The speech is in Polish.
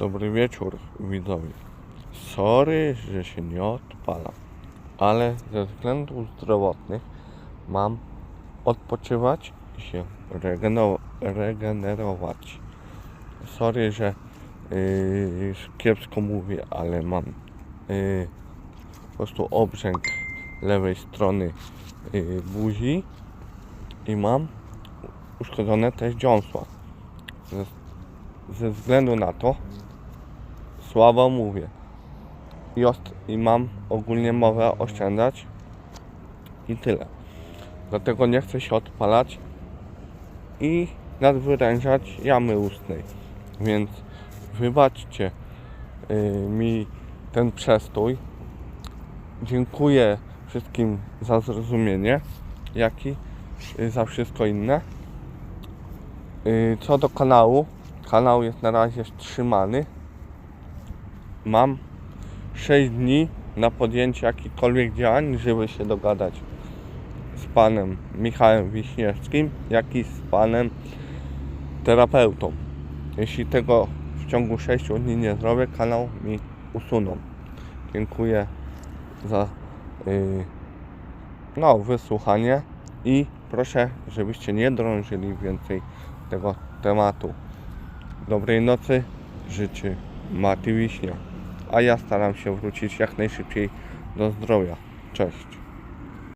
Dobry wieczór widzowie. Sorry, że się nie odpala, ale ze względów zdrowotnych mam odpoczywać i się regenerować. Sorry, że yy, kiepsko mówię, ale mam yy, po prostu obrzęk lewej strony yy, buzi i mam uszkodzone też dziąsła. Ze, ze względu na to słabo mówię i, i mam ogólnie mowę oszczędzać i tyle. Dlatego nie chcę się odpalać i nadwyrężać jamy ustnej. Więc wybaczcie yy, mi ten przestój. Dziękuję wszystkim za zrozumienie, jak i yy, za wszystko inne. Yy, Co do kanału, kanał jest na razie wstrzymany. Mam 6 dni na podjęcie jakichkolwiek działań, żeby się dogadać z panem Michałem Wiśniewskim, jak i z panem terapeutą. Jeśli tego w ciągu 6 dni nie zrobię, kanał mi usuną. Dziękuję za yy, no, wysłuchanie i proszę, żebyście nie drążyli więcej tego tematu. Dobrej nocy życzy Mati Wiśnia. A ja staram się wrócić jak najszybciej do zdrowia. Cześć.